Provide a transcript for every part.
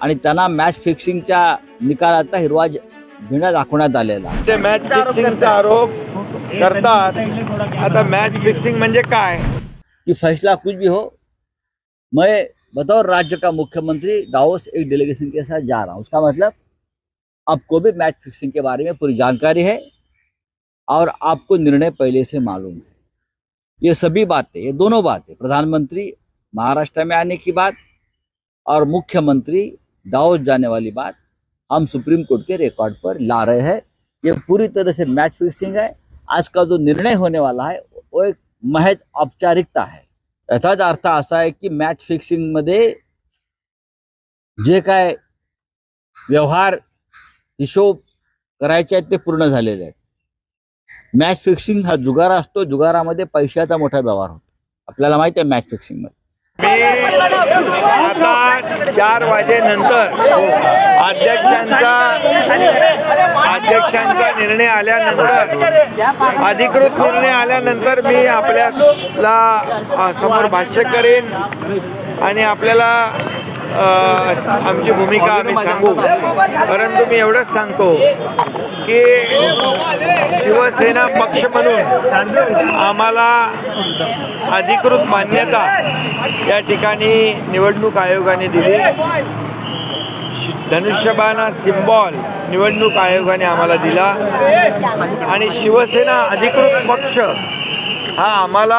आणि त्यांना मॅच फिक्सिंगच्या निकालाचा हिरवा झेंडा दाखवण्यात आलेला. ते मॅच फिक्सिंगचा आरोप करतात. आता मॅच फिक्सिंग म्हणजे काय? कि फैसला कुछ भी हो. मैं बतौर राज्य का मुख्यमंत्री दाओस एक डेलीगेशन के साथ जा रहा हूँ। उसका मतलब आपको भी मैच फिक्सिंग के बारे में पूरी जानकारी है और आपको निर्णय पहले से मालूम है। ये सभी बातें ये दोनों बातें प्रधानमंत्री महाराष्ट्र में आने की बात और मुख्यमंत्री दावत जाने वाली बात हम सुप्रीम कोर्ट के रिकॉर्ड पर ला रहे हैं। ये पूरी तरह से मैच फिक्सिंग है। आज का जो निर्णय होने वाला है वो एक महज औपचारिकता आहे याचाच अर्थ असा आहे की मॅच फिक्सिंगमध्ये जे काय व्यवहार हिशोब करायचे आहेत ते पूर्ण झालेले आहेत. मॅच फिक्सिंग हा जुगारा असतो. जुगारामध्ये पैशाचा मोठा व्यवहार होतो. आपल्याला माहिती आहे मॅच फिक्सिंगमध्ये. आता चार वाजेनंतर अध्यक्षांचा अध्यक्षांचा निर्णय आल्यानंतर अधिकृत निर्णय आल्यानंतर मी आपल्याला समोर भाष्य करेन आणि आपल्याला आमची भूमिका आम्ही सांगू. परंतु मी एवढंच सांगतो की शिवसेना पक्ष म्हणून आम्हाला अधिकृत मान्यता या ठिकाणी निवडणूक आयोगाने दिली. धनुष्यबाणा सिम्बॉल निवडणूक आयोगाने आम्हाला दिला. आणि शिवसेना अधिकृत पक्ष हा आम्हाला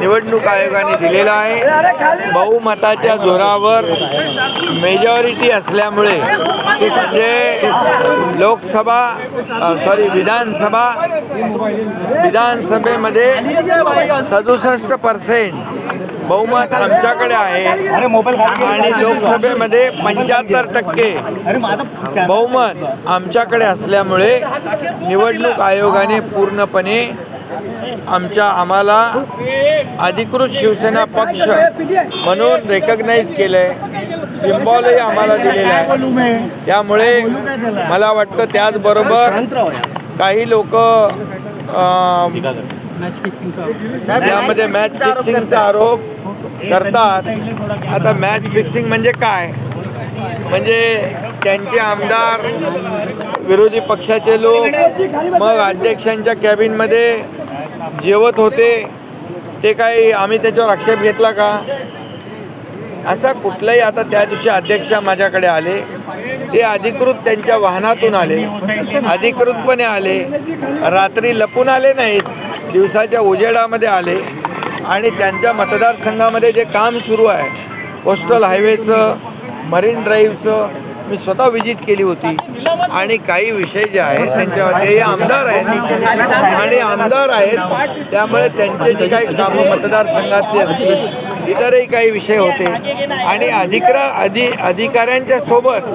निवडणूक आयोगाने दिलेला आहे. बहुमताच्या जोरावर मेजॉरिटी असल्यामुळे म्हणजे लोकसभा सॉरी विधानसभा विधानसभेमध्ये सदुसष्ट पर्सेंट बहुमत आमच्याकडे आहे. आणि लोकसभेमध्ये पंच्याहत्तर टक्के बहुमत आमच्याकडे असल्यामुळे निवडणूक आयोगाने पूर्णपणे आमच्या आम्हाला अधिकृत शिवसेना पक्ष म्हणून रेकग्नाईज केलंय. सिम्बॉलही आम्हाला दिलेला आहे. त्यामुळे मला वाटतं त्याचबरोबर काही लोक यामध्ये मॅच फिक्सिंगचा आरोप करतात. आता मॅच फिक्सिंग म्हणजे काय? म्हणजे त्यांचे आमदार विरोधी पक्षाचे लोक मग अध्यक्षांच्या कॅबिनमध्ये जेवत होते ते काही आम्ही त्याच्यावर आक्षेप घेतला का? असा कुठलाही आता त्या दिवशी अध्यक्ष माझ्याकडे आले. ते अधिकृत त्यांच्या वाहनातून आले. अधिकृतपणे आले. रात्री लपून आले नाहीत. दिवसाच्या उजेडामध्ये आले. आणि त्यांच्या मतदारसंघामध्ये जे काम सुरू आहे कोस्टल हायवेचं मरीन ड्राईव्हचं मी स्वतः व्हिजिट केली होती. आणि काही विषय जे आहेत त्यांच्यावर ते आमदार आहेत. आणि आमदार आहेत त्यामुळे त्यांचे जे काही कामं मतदारसंघातले असतील इतरही काही विषय होते. आणि अधिकरा अधि अधिकाऱ्यांच्या सोबत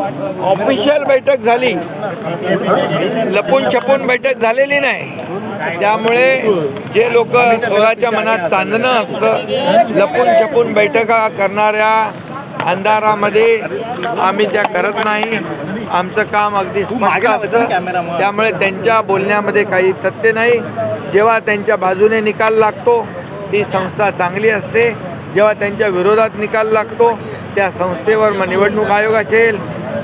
ऑफिशियल बैठक झाली. लपून छपून बैठक झालेली नाही. त्यामुळे जे लोक स्वराच्या मनात चांदणं असतं लपून छपून बैठका करणाऱ्या अंधारामध्ये आम्ही त्या करत नाही. आमचं काम अगदी स्पष्ट असतं. त्यामुळे त्यांच्या बोलण्यामध्ये काही तथ्य नाही. जेव्हा त्यांच्या बाजूने निकाल लागतो ती संस्था चांगली असते. जेव्हा त्यांच्या विरोधात निकाल लागतो त्या संस्थेवर मग निवडणूक आयोग असेल.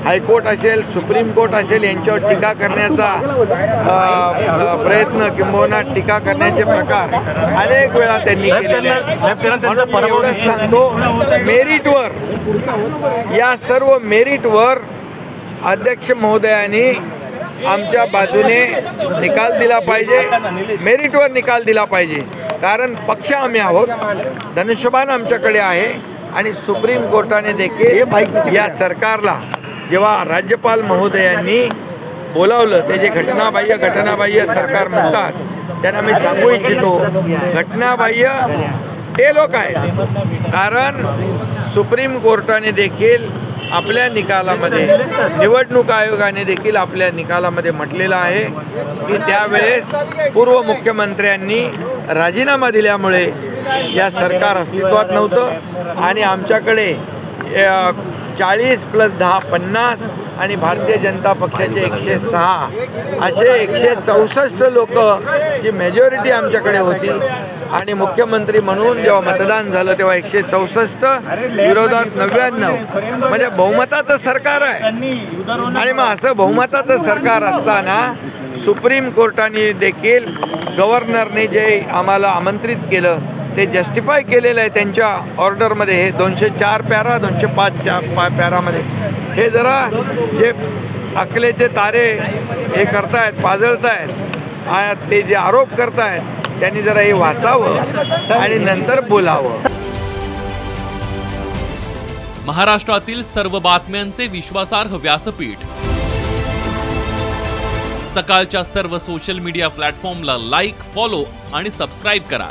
हायकोर्ट असेल सुप्रीम कोर्ट असेल यांच्यावर टीका करण्याचा प्रयत्न किंबहुना टीका करण्याचे प्रकार अनेक वेळा त्यांनी एवढंच सांगतो मेरिटवर या सर्व मेरिटवर अध्यक्ष महोदयांनी आमच्या बाजूने निकाल दिला पाहिजे मेरिटवर निकाल दिला पाहिजे. कारण पक्ष आम्ही आहोत धनुष्यबाण आमच्याकडे आहे आणि सुप्रीम कोर्टाने देखील या सरकारला जेव्हा राज्यपाल महोदयांनी बोलावलं ते जे घटनाबाह्य घटनाबाह्य सरकार म्हणतात त्यांना मी सांगू इच्छितो घटनाबाह्य ते लोक आहेत. कारण सुप्रीम कोर्टाने देखील आपल्या निकालामध्ये निवडणूक आयोगाने देखील आपल्या निकालामध्ये म्हटलेलं आहे की त्यावेळेस पूर्व मुख्यमंत्र्यांनी राजीनामा दिल्यामुळे या सरकार अस्तित्वात नव्हतं आणि आमच्याकडे चाळीस प्लस दहा पन्नास आणि भारतीय जनता पक्षाचे एकशे सहा. असे एकशे चौसष्ट लोक जी मेजॉरिटी आमच्याकडे होती. आणि मुख्यमंत्री म्हणून जेव्हा मतदान झालं तेव्हा एकशे चौसष्ट विरोधात नव्याण्णव. म्हणजे बहुमताचं सरकार आहे. आणि मग असं बहुमताचं सरकार असताना सुप्रीम कोर्टाने देखील गव्हर्नरने जे आम्हाला आमंत्रित केलं ते जस्टिफाय केलेलं आहे त्यांच्या ऑर्डरमध्ये हे दोनशे चार पॅरा दोनशे पाच चार पा पॅरामध्ये हे जरा जे अकलेचे तारे हे करतायत पाजळतायत आणि ते जे आरोप करतायत त्यांनी जरा हे वाचावं आणि नंतर बोलावं. महाराष्ट्रातील सर्व बातम्यांचे विश्वासार्ह व्यासपीठ. सकाळच्या सर्व सोशल मीडिया प्लॅटफॉर्मला लाईक फॉलो आणि सबस्क्राईब करा.